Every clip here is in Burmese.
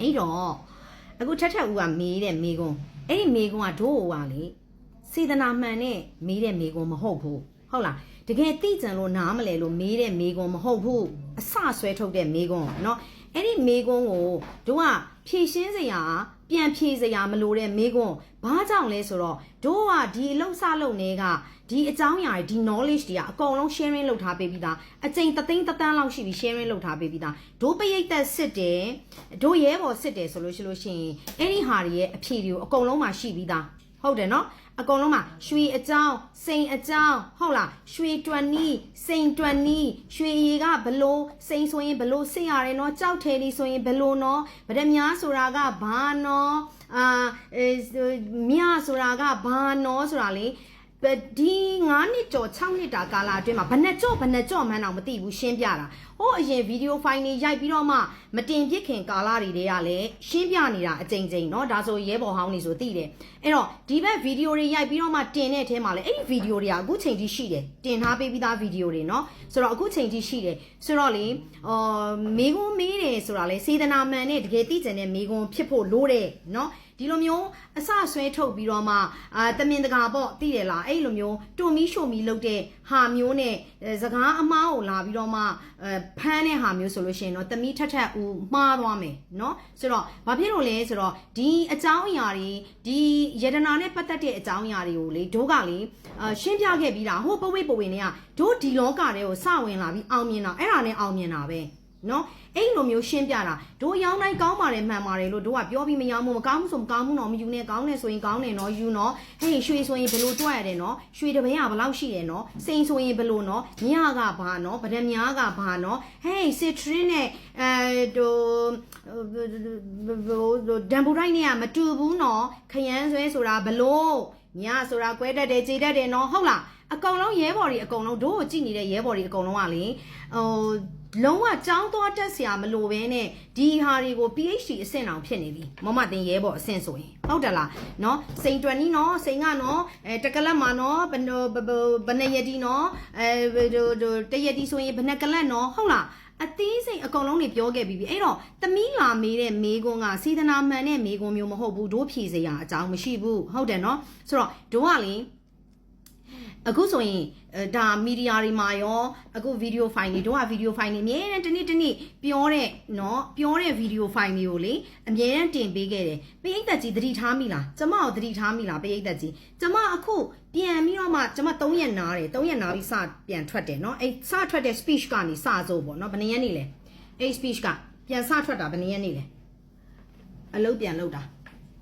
အဲ့တော့အခုထက်ထက်ဦးကမေးတဲ့မေးခွန်းအဲ့ဒီမေးခွန်းကတို့ဟိုကလေစေတနာမှန်နဲ့မေးတဲ့မေးခွန်းမဟုတ်ဘူးဟုတ်လားတကယ်သိကြံလို့နားမလဲလို့မေးတဲ့မေးခွန်းမဟုတ်ဘူးအစဆွဲထုတ်တဲ့မေးခွန်းเนาะအဲ့ဒီမေးခွန်းကိုတို့ကဖြည့်ရှင်းစရာ ပြန်ဖြည့်စရာမလိုတဲ့မေးခွန်းဘာကြောင့်လဲဆိုတော့တို့ကဒီအလုံးစလုံးတွေကဒီအကြောင်းအရာတွေဒီ knowledge တွေကအကုန်လုံး sharing လုပ်ထားပေးပြီးသားအချိန်တသိန်းတသန်းလောက်ရှိပြီး sharing လုပ်ထားပေးပြီးသားတို့ပရိတ်သက်စစ်တယ်တို့ရဲဘော်စစ်တယ်ဆိုလို့ရှိလို့ရှိရင်အဲ့ဒီဟာတွေရဲ့အဖြေတွေကိုအကုန်လုံးမှာရှိပြီးသားဟုတ်တယ်နော် အကုန်လုံးမှာရွှေအကြောင်းစိန်အကြောင်းဟုတ်လားရွှေတွန်နီစိန်တွန်နီရွှေရည်ကဘလို့စိန်ဆိုရင်ဘလို့စစ်ရတယ်နော်ကြောက်ထဲလေးဆိုရင်ဘလို့နော်ဗဒမြားဆိုတာကဘာနော်အာအဲမြဆိုတာကဘာနော်ဆိုတာလေပ ဒီ9နှစ်ကျော်6နှစ်တာကာလအတွင်းမှာဘယ်နဲ့ကြော့ဘယ်နဲ့ကြော့မှန်းတော့မသိဘူးရှင်းပြတာဟိုအရင်ဗီဒီယိုဖိုင်တွေရိုက်ပြီးတော့မှမတင်ပြစ်ခင်ကာလတွေတည်းကလည်းရှင်းပြနေတာအကြိမ်ကြိမ်เนาะဒါဆိုရဲဘော်ဟောင်းနေဆိုသိတယ်အဲ့တော့ဒီဘက်ဗီဒီယိုတွေရိုက်ပြီးတော့မှတင်တဲ့အထဲမှာလည်းအဲ့ဒီဗီဒီယိုတွေကအခုချိန်ထိရှိတယ်တင်ထားပေးပြီးသားဗီဒီယိုတွေเนาะဆိုတော့အခုချိန်ထိရှိတယ်ဆိုတော့လေအော်မေကွန်းမေးတယ်ဆိုတာလေစေတနာမှန်နဲ့တကယ်သိကျင်တဲ့မေကွန်းဖြစ်ဖို့လိုတယ်เนาะ ဒီလိုမျိုးအစဆွဲထုတ်ပြီးတော့မှအာတမင်တကာပေါ့သိတယ်လားအဲ့လိုမျိုးတွန်မီရှို့မီလုပ်တဲ့ဟာမျိုးနဲ့စကားအမားကိုလာပြီးတော့မှအဲဖမ်းတဲ့ဟာမျိုးဆိုလို့ရှိရင်တော့တမီထက်ထက်ဦးမှားသွားမယ်เนาะဆိုတော့ဘာဖြစ်လို့လဲဆိုတော့ဒီအကြောင်းအရာတွေဒီယတနာနဲ့ပတ်သက်တဲ့အကြောင်းအရာတွေကိုလေဒိုးကလေအာရှင်းပြခဲ့ပြီးတာဟိုပဝိပဝေနဲ့ကဒိုးဒီလောကတွေကိုစဝင်လာပြီးအောင်မြင်တာအဲ့ဒါနဲ့အောင်မြင်တာပဲ နော်အဲ့လိုမျိုးရှင်းပြတာတို့ရောင်းတိုင်းကောင်းပါတယ်မှန်ပါတယ်လို့တို့ကပြောပြီးမရောင်းဘူးမကောင်းဘူးဆိုမကောင်းဘူးတော့မယူနဲ့ကောင်းတယ်ဆိုရင်ကောင်းတယ်နော်ယူနော်ဟေးရွှေဆိုရင်ဘယ်လိုတွက်ရတယ်နော်ရွှေတပင်းကဘယ်လောက်ရှိတယ်နော်စိန်ဆိုရင်ဘယ်လိုနော်ညကဘာနော်ဗဒမြားကဘာနော်ဟေးစစ်ထရင်းနဲ့အဲဒိုဒမ်ဘူရိုက်နဲ့ကမတူဘူးနော်ခရမ်းဆွဲဆိုတာဘလို့ညဆိုတာကွဲတတ်တယ်ခြေတတ်တယ်နော်ဟုတ်လား အကောင်လုံးရဲဘော်တွေအကောင်လုံးတို့ကိုကြည့်နေတဲ့ရဲဘော်တွေအကောင်လုံးကလေဟိုလုံးဝចောင်းသွားတက်ဆရာမလိုဘဲနဲ့ဒီဟာတွေကို PhD အဆင့်အောင်ဖြစ်နေပြီမမတင်ရဲဘော်အဆင့်ဆိုရင်ဟုတ်တယ်လားเนาะစိန်တွယ်နီနော်စိန်ကနော်အဲတကလတ်မှာနော်ဘယ်ဘယ်နှစ်ရတီနော်အဲတရတီဆိုရင်ဘယ်နှစ်ကလတ်နော်ဟုတ်လားအသေးစိတ်အကုန်လုံးတွေပြောခဲ့ပြီးပြီအဲ့တော့သမီးလာမေးတဲ့မေးခွန်းကစေတနာမှန်တဲ့မေးခွန်းမျိုးမဟုတ်ဘူးတို့ဖြေစရာအကြောင်းမရှိဘူးဟုတ်တယ်နော်ဆိုတော့တို့ကလေ အခုဆိုရင်ဒါမီဒီယာတွေမှာရောအခုဗီဒီယိုဖိုင်တွေတို့ကဗီဒီယိုဖိုင်တွေအများနဲ့တနေ့တနေ့ပြောတဲ့เนาะပြောတဲ့ဗီဒီယိုဖိုင်တွေကိုလေအများနဲ့တင်ပေးခဲ့တယ်ပိဋကတ်ကြီးသတိထားမိလားကျမကိုသတိထားမိလားပိဋကတ်ကြီးကျမအခုပြန်ပြီးတော့မှကျမ3ရက်နားတယ်3ရက်နားပြီးစပြန်ထွက်တယ်เนาะအဲ့စထွက်တဲ့ speech ကနေစစို့ပေါ့เนาะဘယ်နှစ်ရက်နေလဲအဲ့ speech ကပြန်စထွက်တာဘယ်နှစ်ရက်နေလဲအလုပ်ပြန်လုပ်တာ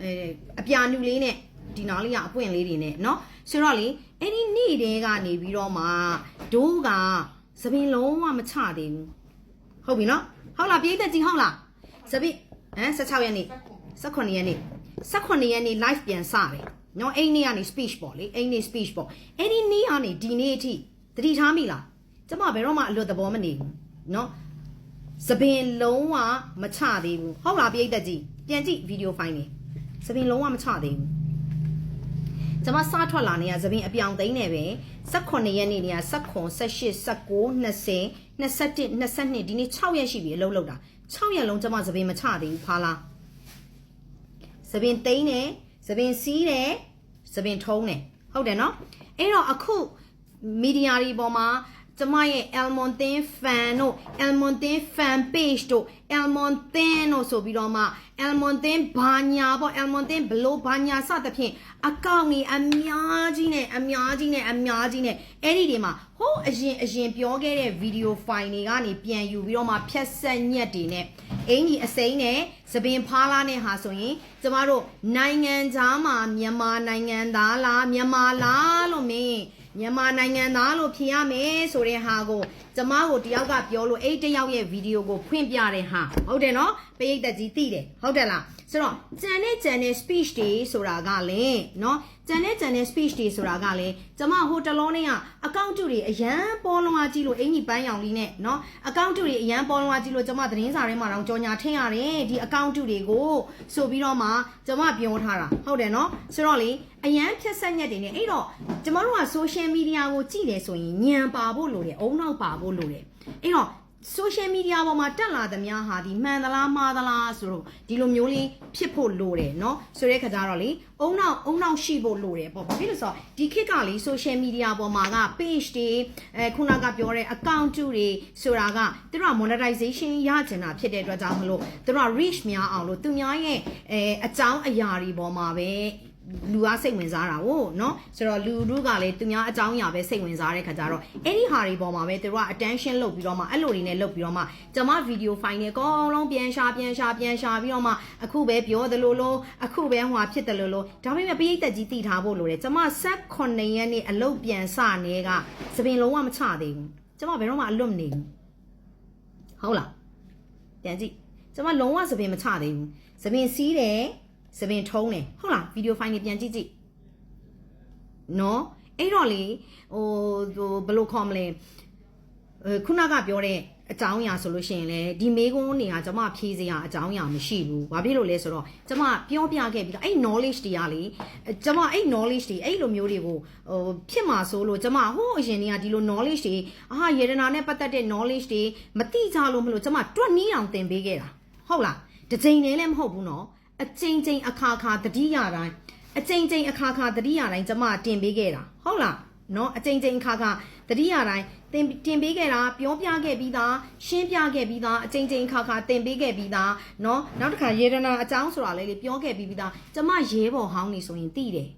အဲအပြာနူလေးနဲ့ ဒီနားလေးကအပွင့်လေးတွေနဲ့เนาะဆိုတော့လေအဲ့ဒီနေ့တဲကနေပြီးတော့မှဒိုးကသပင်လုံးဝမချသေးဘူးဟုတ်ပြီနော်ဟုတ်လားပြိတ္တကြီးဟုတ်လားသပင်ဟမ်16ရက်နေ့18ရက်နေ့18ရက်နေ့ live ပြန်စတယ်နော်အဲ့နေ့ကနေ speech ပေါ့လေအဲ့နေ့ speech ပေါ့အဲ့ဒီနေ့ကနေဒီနေ့အထိသတိထားမိလားကျမဘယ်တော့မှအလွတ်သဘောမနေဘူးနော်သပင်လုံးဝမချသေးဘူးဟုတ်လားပြိတ္တကြီးပြန်ကြည့်ဗီဒီယိုဖိုင်လေးသပင်လုံးဝမချသေးဘူး ကျမစထွက်လာနေရသပင်အပြောင်သိန်းနေပဲ18ရက်နေ့နေရ19 18 19 20 21 22ဒီနေ့6ရက်ရှိပြီအလုပ်လုပ်တာ6ရက်လုံးကျမသပင်မချသေးဘူးဖာလားသပင်သိန်းတယ်သပင်စီးတယ်သပင်ထုံးတယ်ဟုတ်တယ်နော်အဲ့တော့အခုမီဒီယာတွေပေါ်မှာ ကျမရဲ့ Elmon Thin fan တို့ Elmon Thin fan page တို့ Elmon Thin တို့ဆိုပြီးတော့မှ Elmon Thin ဘာညာပေါ့ Elmon Thin ဘလို့ဘာညာစသဖြင့်အကောင့်ကြီးအများကြီးနဲ့အများကြီးနဲ့အများကြီးနဲ့အဲ့ဒီတွေမှာဟိုးအရင်အရင်ပြောခဲ့တဲ့ဗီဒီယိုဖိုင်တွေကနေပြန်ယူပြီးတော့မှဖြတ်ဆက်ညက်တွေနဲ့အင်ကြီးအစိမ်းနဲ့သပင်ဖားလားနဲ့ဟာဆိုရင်ကျမတို့နိုင်ငံသားမှာမြန်မာနိုင်ငံသားလားမြန်မာလားလို့မင်း မြန်မာနိုင်ငံသားလို့ဖြေရမယ်ဆိုတဲ့ဟာကိုကျမကိုတယောက်ကပြောလို့အဲ့တယောက်ရဲ့ဗီဒီယိုကိုဖွင့်ပြတဲ့ဟာဟုတ်တယ်နော်ပရိသတ်ကြီးသိတယ်ဟုတ်တယ်လားဆိုတော့ကြံတဲ့ကြံတဲ့ speech တွေဆိုတာကလည်းနော် ကြံတဲ့ကြံတဲ့ speech တွေဆိုတာကလည်းကျမဟိုတလုံးနဲ့ကအကောင့်တူတွေအရန်ပေါ်လွန်အားကြီးလို့အင်ကြီးပန်းရောင်လေးနဲ့နော်အကောင့်တူတွေအရန်ပေါ်လွန်အားကြီးလို့ကျမသတင်းစာထဲမှာတော့ကြော်ညာထင်းရတယ်ဒီအကောင့်တူတွေကိုဆိုပြီးတော့မှကျမပြောထားတာဟုတ်တယ်နော်ဆိုတော့လေအရန်ဖြတ်ဆက်ညက်တွေနဲ့အဲ့တော့ကျမတို့က social media ကိုကြည့်တယ်ဆိုရင်ညံပါဖို့လိုတယ်အုံနောက်ပါဖို့လိုတယ်အဲ့တော့ social media ပေါ်မှာတက်လာသမျှဟာဒီမှန်သလားမှားသလားဆိုတော့ဒီလိုမျိုးလေးဖြစ်ဖို့လိုတယ်เนาะဆိုတဲ့ခါကျတော့လေအုံနောက်အုံနောက်ရှိဖို့လိုတယ်ပေါ့ဘာဖြစ်လို့ဆိုတော့ဒီခေတ်ကလေ social media ပေါ်မှာက page တွေအဲခုနကပြောတဲ့ account တွေဆိုတာကသူတို့က monetization ရချင်တာဖြစ်တဲ့အတွက်ကြောင့်မလို့သူတို့က reach များအောင်လို့သူများရဲ့အဲအကြောင်းအရာတွေပေါ်မှာပဲ လူကစိတ်ဝင်စားတာ哦เนาะဆိုတော့လူတို့ကလည်းသူများအကြောင်းအရာပဲစိတ်ဝင်စားတဲ့ခါကျတော့အဲ့ဒီဟာတွေပေါ်မှာပဲသူတို့က attention လုပ်ပြီးတော့မှအဲ့လိုတွေနဲ့လုပ်ပြီးတော့မှကျွန်မ video file နဲ့အကုန်လုံးပြန်ရှာပြန်ရှာပြန်ရှာပြီးတော့မှအခုပဲပြောသလိုလိုအခုပဲဟွာဖြစ်တယ်လို့လို့ဒါပေမဲ့ပရိသတ်ကြီးတည်ထားဖို့လိုတယ်ကျွန်မဆက်9ရက်နေ့အလုပ်ပြန်စနေကသပင်လုံးဝမချသေးဘူးကျွန်မဘယ်တော့မှအလွတ်မနေဘူးဟုတ်လားပြန်ကြည့်ကျွန်မလုံးဝသပင်မချသေးဘူးသပင်စီးတယ် သပင်ထုံးတယ်ဟုတ်လားဗီဒီယိုဖိုင်တွေပြန်ကြည့်ကြည့်နော်အဲ့တော့လေဟိုဟိုဘယ်လိုခေါ်မလဲအဲခုနကပြောတဲ့အကြောင်းအရာဆိုလို့ရှိရင်လေဒီမေကွန်းနေကကျွန်မဖြေးစရာအကြောင်းအရာမရှိဘူးဘာဖြစ်လို့လဲဆိုတော့ကျွန်မပြောပြခဲ့ပြီးတော့အဲ့ knowledge တွေကလေကျွန်မအဲ့ knowledge တွေအဲ့လိုမျိုးတွေကိုဟိုဖြစ်မှာဆိုလို့ကျွန်မဟိုးအရင်ကဒီလို knowledge တွေအာယေရနာနဲ့ပတ်သက်တဲ့ knowledge တွေမသိကြလို့မလို့ကျွန်မတွက်နီးအောင်သင်ပေးခဲ့တာဟုတ်လားတစ်ချိန်နဲ့လည်းမဟုတ်ဘူးနော် အချိန်ချင်းအခါခါတတိယတိုင်းအချိန်ချင်းအခါခါတတိယတိုင်းကျွန်မတင်ပေးခဲ့တာဟုတ်လားနော်အချိန်ချင်းအခါခါတတိယတိုင်းတင်တင်ပေးခဲ့တာပြောပြခဲ့ပြီးသားရှင်းပြခဲ့ပြီးသားအချိန်ချင်းအခါခါတင်ပေးခဲ့ပြီးသားနော်နောက်တစ်ခါရေဒနာအကြောင်းဆိုတာလေးလေးပြောခဲ့ပြီးပြီးသားကျွန်မရဲဘော်ဟောင်းနေဆိုရင်သိတယ်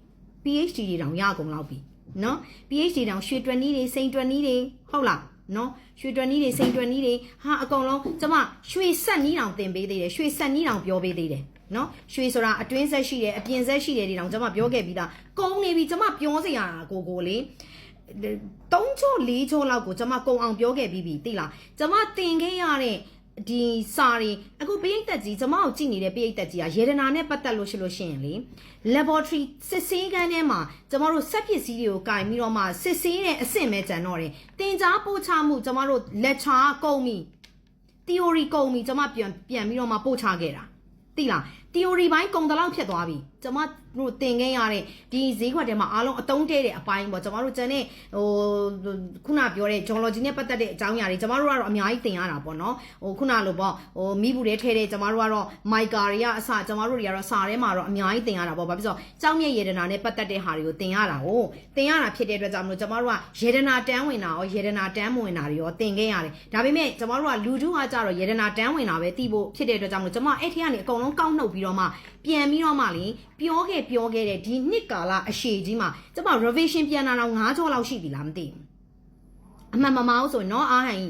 PhD တွေတောင်ရကုန်လောက်ပြီနော် PhD တောင်ရွှေတွက်နီးတွေစိန်တွက်နီးတွေဟုတ်လားနော်ရွှေတွက်နီးတွေစိန်တွက်နီးတွေဟာအကုန်လုံးကျမရွှေဆက်နီးတောင်တင်ပေးသေးတယ်ရွှေဆက်နီးတောင်ပြောပေးသေးတယ် နော်ရွှေဆိုတာအတွင်းဆက်ရှိတယ်အပြင်ဆက်ရှိတယ်ဒီတောင်ကျမပြောခဲ့ပြီးသားကုန်းနေပြီကျမပြောစရာကိုကိုလေ၃ချို့၄ချို့လောက်ကိုကျမကုံအောင်ပြောခဲ့ပြီးပြီသိလားကျမတင်ခဲ့ရတဲ့ဒီစာတွေအခုပိဋသက်ကြီးကျမကိုကြည့်နေတဲ့ပိဋသက်ကြီးကရေဒနာနဲ့ပတ်သက်လို့ရှိလို့ရှိရင်လေ laboratory စစ်ဆေးခန်းထဲမှာကျမတို့စက်ပစ္စည်းတွေကိုကင်ပြီးတော့မှစစ်ဆေးတဲ့အဆင့်ပဲကျန်တော့တယ်တင် जा ပို့ချမှုကျမတို့ lecture ကုန်ပြီ theory ကုန်ပြီကျမပြန်ပြန်ပြီးတော့မှပို့ချခဲ့တာ သိလား theory ဘိုင်းကုန်တလောက်ဖြစ်သွားပြီကျမတို့သင်ခဲ့ရတဲ့ဒီဈေးခွက်ထဲမှာအားလုံးအတုံးတဲတဲ့အပိုင်းပေါ့ကျမတို့ကျန်တဲ့ဟိုခုနပြောတဲ့ geology နဲ့ပတ်သက်တဲ့အကြောင်းအရာတွေကျမတို့ကတော့အများကြီးသင်ရတာပေါ့နော်ဟိုခုနလိုပေါ့ဟိုမိဘူးတွေထဲတဲ့ကျမတို့ကတော့ mica တွေကအစကျမတို့တွေကတော့စာထဲမှာတော့အများကြီးသင်ရတာပေါ့ဘာဖြစ်လို့ကြောင်းမြက်ရေဒနာနဲ့ပတ်သက်တဲ့ဟာတွေကိုသင်ရတာဟုတ်သင်ရတာဖြစ်တဲ့အတွက်ကြောင့်မလို့ကျမတို့ကရေဒနာတန်းဝင်တာရောရေဒနာတန်းမဝင်တာတွေရောသင်ခဲ့ရတယ်ဒါပေမဲ့ကျမတို့ကလူထုကကြတော့ရေဒနာတန်းဝင်တာပဲသိဖို့ဖြစ်တဲ့အတွက်ကြောင့်မလို့ကျမအဲ့ထက်ကနေအကုန်လုံးကောက်နှုတ်ပြီးတော့မှပြန်ပြီးတော့မှလေပြောခဲ့ပြောခဲ့တဲ့ဒီနှစ်ကာလအရှိကြီးမှာကျမ revision ပြန်လာတော့9ကြောလောက်ရှိပြီလားမသိဘူးအမှန်မမအောင်ဆိုရင်နော်အားဟန်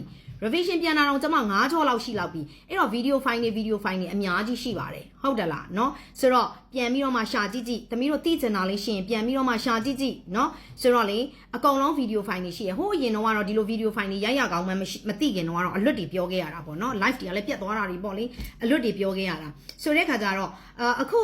revision ပြန်လာတော့ကျမ9ကြောလောက်ရှိလောက်ပြီအဲ့တော့ video file တွေ video file တွေအများကြီးရှိပါတယ်ဟုတ်တယ်လားเนาะဆိုတော့ပြန်ပြီးတော့မှရှာကြည့်ကြည့်သမီးတို့သိချင်တာလေးရှိရင်ပြန်ပြီးတော့မှရှာကြည့်ကြည့်เนาะဆိုတော့လေအကုန်လုံး video file တွေရှိရဟိုအရင်တော့ကတော့ဒီလို video file တွေရိုက်ရကောင်းမှမရှိမသိခင်တော့ကတော့အလွတ်တွေပြောခဲ့ရတာပေါ့เนาะ live တွေကလည်းပြတ်သွားတာတွေပေါ့လေအလွတ်တွေပြောခဲ့ရတာဆိုတဲ့ခါကျတော့အခု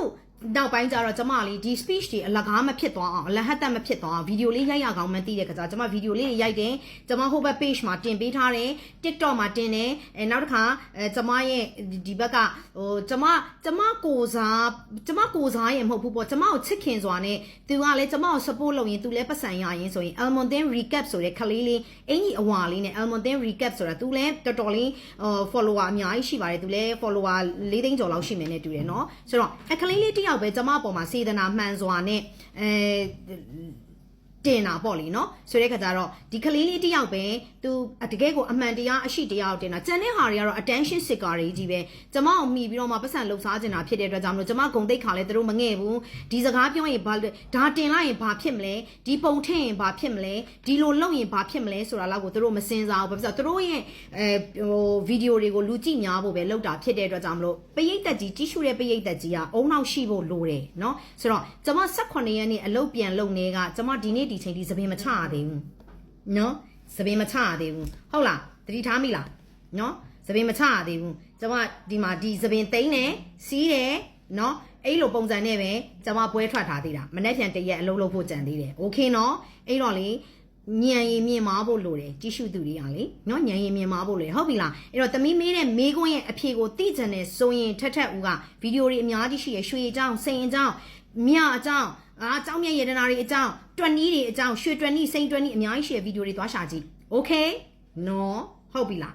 နောက်ပိုင်းကျတော့ကျမလေးဒီ speech တွေအလကားမဖြစ်သွားအောင်အလဟတ်တက်မဖြစ်သွားအောင်ဗီဒီယိုလေးရိုက်ရကောင်းမှသိတဲ့ကစားကျမဗီဒီယိုလေးရိုက်တယ်ကျမဟိုဘက် page မှာတင်ပေးထားတယ် TikTok မှာတင်တယ်အဲနောက်တစ်ခါအဲကျမရဲ့ဒီဘက်ကဟိုကျမကျမကိုစားကျမကိုစားရင်မဟုတ်ဘူးပေါ့ကျမကိုချစ်ခင်စွာနဲ့သူကလည်းကျမကို support လုပ်ရင်သူလည်းပတ်စံရရင်ဆိုရင် Almontin recap ဆိုတဲ့ခလေးလေးအင်ကြီးအဝါလေးနဲ့ Almontin recap ဆိုတာသူလည်းတော်တော်လေးဟို follower အများကြီးရှိပါတယ်သူလည်း follower ၄သိန်းကျော်လောက်ရှိမယ်နဲ့တူတယ်เนาะဆိုတော့အခလေးလေးတစ် းယောက်ပဲကျမအပေါ်မှာစေတနာမှန်စွာနဲ့အဲ တင်တာပေါ့လေနော်ဆိုတဲ့ခါကျတော့ဒီကလေးလေးတယောက်ပဲသူတကယ်ကိုအမှန်တရားအရှိတရားကိုတင်တာကျန်တဲ့ဟာတွေကတော့ attention seeker တွေကြီးပဲကျမအောင်မိပြီးတော့မှပတ်စံလှုပ်ရှားနေတာဖြစ်တဲ့အတွက်ကြောင့်မလို့ကျမဂုံတိတ်ခါလဲသူတို့မငဲ့ဘူးဒီစကားပြောရင်ဘာဒါတင်လိုက်ရင်ဘာဖြစ်မလဲဒီပုံထည့်ရင်ဘာဖြစ်မလဲဒီလိုလုပ်ရင်ဘာဖြစ်မလဲဆိုတာလောက်ကိုသူတို့မစင်စားဘူးဘာဖြစ်လို့သူတို့ရဲ့အဲဟိုဗီဒီယိုတွေကိုလူကြည့်များဖို့ပဲလုပ်တာဖြစ်တဲ့အတွက်ကြောင့်မလို့ပရိသတ်ကြီးကြီးရှုတဲ့ပရိသတ်ကြီးကအုံနောက်ရှိဖို့လိုတယ်နော်ဆိုတော့ကျမ18ရက်နေ့အလုပ်ပြန်လုပ်နေကကျမဒီနေ့ဒီချိန်ဒီသပင်မချရသေးဘူးနော်သပင်မချရသေးဘူးဟုတ်လားသတိထားမိလားနော်သပင်မချရသေးဘူးကျမဒီမှာဒီသပင်သိမ့်တယ်စီးတယ်နော်အဲ့လိုပုံစံနဲ့ပဲကျမပွဲထွက်ထားသေးတာမနေ့ပြန်တရက်အလုပ်လုပ်ဖို့ကြံသေးတယ်โอเคနော်အဲ့တော့လေညံရင်မြင်မာဖို့လိုတယ်ကြီးစုသူတွေကလေနော်ညံရင်မြင်မာဖို့လိုတယ်ဟုတ်ပြီလားအဲ့တော့သမီးမေးတဲ့မေးခွန်းရဲ့အဖြေကိုသိကြတယ်ဆိုရင်ထက်ထက်ဦးကဗီဒီယိုတွေအများကြီးရှိရရွှေအကြောင်းစိန်အကြောင်းမြအကြောင်း အာကြောင်းမြတ်ရတနာတွေအကြောင်းတွန်နီးတွေအကြောင်းရွှေတွန်နီးစိန်တွန်နီးအများကြီး share ဗီဒီယိုတွေသွားရှာကြည့် okay no ဟုတ်ပြီလား